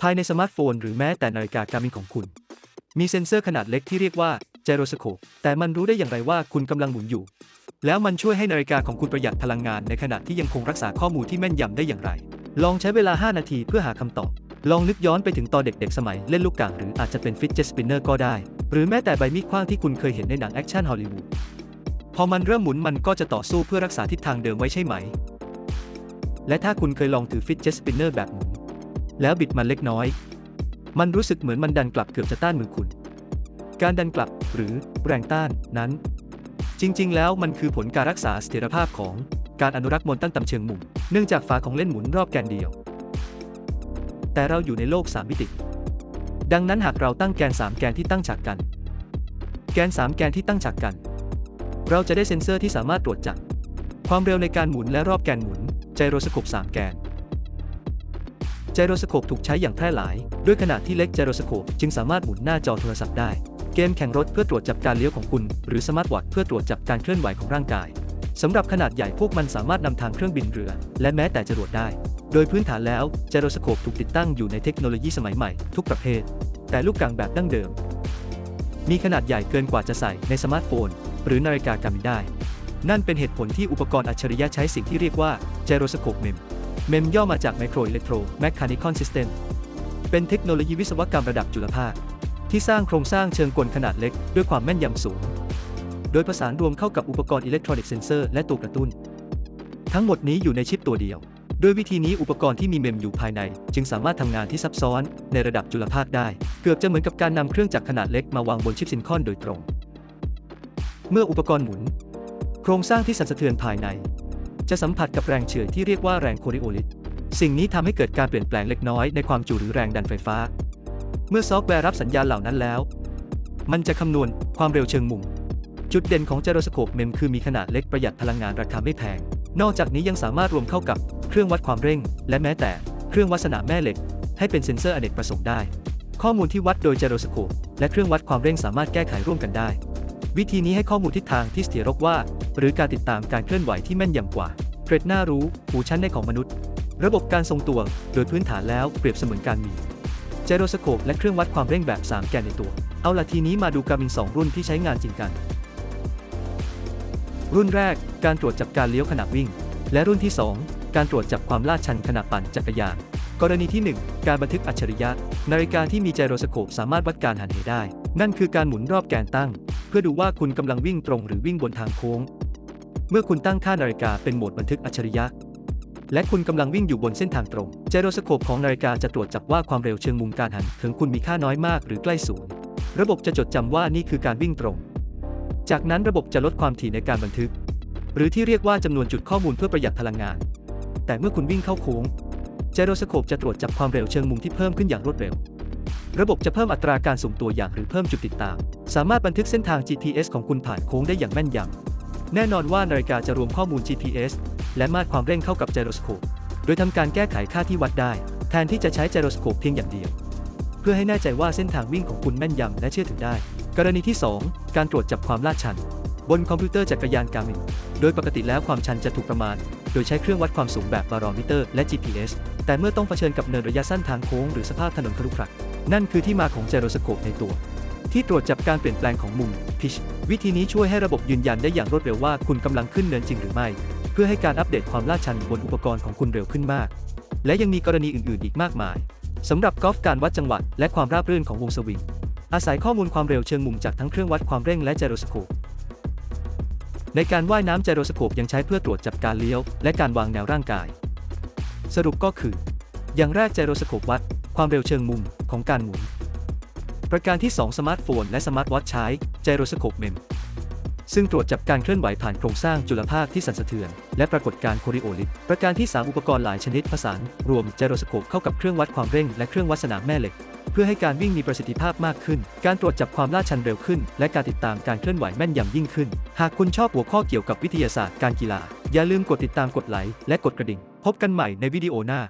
ภายในสมาร์ทโฟนหรือแม้แต่นาฬิกาการ์มินของคุณ มีเซ็นเซอร์ขนาดเล็กที่เรียกว่าไจโรสโคปแต่มันรู้ได้อย่างไรว่าคุณกำลังหมุนอยู่ แล้วมันช่วยให้นาฬิกาของคุณประหยัดพลังงานในขณะที่ยังคงรักษาข้อมูลที่แม่นยำได้อย่างไร ลองใช้เวลา 5 นาทีเพื่อหาคำตอบ ลองนึกย้อนไปถึงตอนเด็กๆ สมัยเล่นลูกกางหรืออาจจะเป็นฟิตเจสปินเนอร์ก็ได้ หรือแม้แต่ใบมีดขว้างที่คุณเคยเห็นในหนังแอคชั่นฮอลลีวูดพอมันเริ่มหมุนมันก็จะต่อสู้เพื่อรักษาทิศทางเดิมไว้ใช่ไหม และถ้าคุณเคยลองถือฟิตเจสปินเนอร์แบบหมุน แล้วบิดมันเล็กน้อย มันรู้สึกเหมือนมันดันกลับเกือบจะต้านมือคุณ การดันกลับหรือแรงต้านนั้น จริง ๆ แล้วมันคือผลการรักษาเสถียรภาพของการอนุรักษ์มนตั้นต่ำเชิงมุม เนื่องจากฝาของเล่นหมุนรอบแกนเดียว แต่เราอยู่ในโลก 3 มิติ ดังนั้นหากเราตั้งแกน 3 แกนที่ตั้งฉากกัน แกน 3 แกนที่ตั้งฉากกัน เราจะได้เซ็นเซอร์ที่สามารถตรวจจับความเร็วในการหมุนและรอบแกนหมุนไจโรสโคป3 แกน จโรสโคปถูกใช้อย่างแพร่หลาย ด้วยขนาดที่เล็กไจโรสโคปจึงสามารถหมุนหน้าจอโทรศัพท์ได้ เกมแข่งรถเพื่อตรวจจับการเลี้ยวของคุณ หรือสมาร์ทวอทเพื่อตรวจจับการเคลื่อนไหวของร่างกายสำหรับขนาดใหญ่พวกมันสามารถนำทางเครื่องบินเรือ และแม้แต่จรวดได้ โดยพื้นฐานแล้วไจโรสโคปถูกติดตั้งอยู่ในเทคโนโลยีสมัยใหม่ทุกประเภท แต่ลูกกลางแบบดั้งเดิม มีขนาดใหญ่เกินกว่าจะใส่ในสมาร์ทโฟน หรือนาฬิกาการ์มิได้ นั่นเป็นเหตุผลที่อุปกรณ์อัจฉริยะใช้สิ่งที่เรียกว่าไจโรสโคปเมม เมมย่อมาจาก Micro Electro Mechanical System เป็นเทคโนโลยีวิศวกรรมระดับจุลภาค ที่สร้างโครงสร้างเชิงกลขนาดเล็ก ด้วยความแม่นยำสูง โดยผสานรวมเข้ากับอุปกรณ์อิเล็กทรอนิกส์เซนเซอร์และตัวกระตุ้น ทั้งหมดนี้อยู่ในชิปตัวเดียว ด้วยวิธีนี้อุปกรณ์ที่มีเมมอยู่ภายใน จึงสามารถทำงานที่ซับซ้อน ในระดับจุลภาคได้ เกือบจะเหมือนกับการนำเครื่องจักรขนาดเล็กมาวางบนชิปซิลิคอนโดยตรง เมื่ออุปกรณ์หมุน โครงสร้างที่สั่นสะเทือนภายใน จะสัมผัสกับแรงเฉื่อยที่เรียกว่าแรงโคริโอลิสสิ่งนี้ทำให้เกิดการเปลี่ยนแปลงเล็กน้อยในความจุหรือแรงดันไฟฟ้า เมื่อซอฟต์แวร์รับสัญญาณเหล่านั้นแล้ว มันจะคำนวณความเร็วเชิงมุม จุดเด่นของไจโรสโคปเมมคือมีขนาดเล็กประหยัดพลังงานราคาไม่แพง นอกจากนี้ยังสามารถรวมเข้ากับเครื่องวัดความเร่ง และแม้แต่เครื่องวัดสนามแม่เหล็ก ให้เป็นเซ็นเซอร์อเนกประสงค์ได้ ข้อมูลที่วัดโดยไจโรสโคปและเครื่องวัดความเร่งสามารถแก้ไขร่วมกันได้ วิธีนี้ให้ข้อมูลทิศทางที่เสถียรกว่า หรือการติดตามการเคลื่อนไหวที่แม่นยำกว่าเทรดน่ารู้ หูชั้นในของมนุษย์ ระบบการทรงตัว โดยพื้นฐานแล้วเปรียบเสมือนการมีไจโรสโคปและเครื่องวัดความเร่งแบบ 3 แกนในตัว เอาละทีนี้มาดูการบิน 2 รุ่นที่ใช้งานจริงกัน รุ่นแรก การตรวจจับการเลี้ยวขณะวิ่ง และรุ่นที่ 2 การตรวจจับความลาดชันขณะปั่นจักรยานกรณีที่ 1 การบันทึกอัจฉริยะ นาฬิกาที่มีไจโรสโคปสามารถวัดการหันเหได้ นั่นคือการหมุนรอบแกนตั้ง เพื่อดูว่าคุณกำลังวิ่งตรงหรือวิ่งบนทางโค้ง เมื่อคุณตั้งค่านาฬิกาเป็นโหมดบันทึกอัจฉริยะ และคุณกำลังวิ่งอยู่บนเส้นทางตรงไจโรสโคปของนาฬิกาจะตรวจจับว่าความเร็วเชิงมุมการหันถึงคุณมีค่าน้อยมากหรือใกล้ศูนย์ ระบบจะจดจำว่านี่คือการวิ่งตรง จากนั้นระบบจะลดความถี่ในการบันทึก หรือที่เรียกว่าจำนวนจุดข้อมูลเพื่อประหยัดพลังงาน แต่เมื่อคุณวิ่งเข้าโค้งไจโรสโคปจะตรวจจับความเร็วเชิงมุมที่เพิ่มขึ้นอย่างรวดเร็ว ระบบจะเพิ่มอัตราการสุ่มตัวอย่างหรือเพิ่มจุดติดตาม สามารถบันทึกเส้นทาง GPS ของคุณผ่านโค้งได้อย่างแม่นยำ แน่นอนว่านาฬิกาจะรวมข้อมูล GPS และมาตรความเร่งเข้ากับไจโรสโคป โดยทำการแก้ไขค่าที่วัดได้ แทนที่จะใช้ไจโรสโคปเพียงอย่างเดียว เพื่อให้แน่ใจว่าเส้นทางวิ่งของคุณแม่นยำและเชื่อถือได้ กรณีที่ 2 การตรวจจับความลาดชัน บนคอมพิวเตอร์จักรยานการ์มินโดยปกติแล้วความชันจะถูกประมาณ โดยใช้เครื่องวัดความสูงแบบบารอมิเตอร์และ GPS แต่เมื่อต้องเผชิญกับเนินระยะสั้นทางโค้งหรือสภาพถนนครุขระ นั่นคือที่มาของไจโรสโคปในตัว ที่ตรวจจับการเปลี่ยนแปลงของมุม pitch วิธีนี้ช่วยให้ระบบยืนยันได้อย่างรวดเร็วว่าคุณกำลังขึ้นเนินจริงหรือไม่ เพื่อให้การอัปเดตความลาดชันบนอุปกรณ์ของคุณเร็วขึ้นมาก และยังมีกรณีอื่น ๆ อีกมากมายสำหรับกอล์ฟการวัดจังหวะและความราบรื่นของวงสวิงอาศัยข้อมูลความเร็วเชิงมุมจากทั้งเครื่องวัดความเร่งและไจโรสโคปในการว่ายน้ำไจโรสโคปยังใช้เพื่อตรวจจับการเลี้ยว และการวางแนวร่างกาย สรุปก็คือ อย่างแรกไจโรสโคปวัด ความเร็วเชิงมุมของการหมุน ประการที่ 2 สมาร์ทโฟนและสมาร์ทวอทใช้ไจโรสโคปเมม ซึ่งตรวจจับการเคลื่อนไหวผ่านโครงสร้างจุลภาคที่สั่นสะเทือน และปรากฏการโคริโอลิสประการที่ 3 อุปกรณ์หลายชนิดผสานรวมไจโรสโคปเข้ากับเครื่องวัดความเร่งและเครื่องวัดสนามแม่เหล็กเพื่อให้การวิ่งมีประสิทธิภาพมากขึ้น การตรวจจับความล่าชันเร็วขึ้น และการติดตามการเคลื่อนไหวแม่นยำยิ่งขึ้น หากคุณชอบหัวข้อเกี่ยวกับวิทยาศาสตร์การกีฬา อย่าลืมกดติดตามกดไลค์และกดกระดิ่ง พบกันใหม่ในวิดีโอหน้า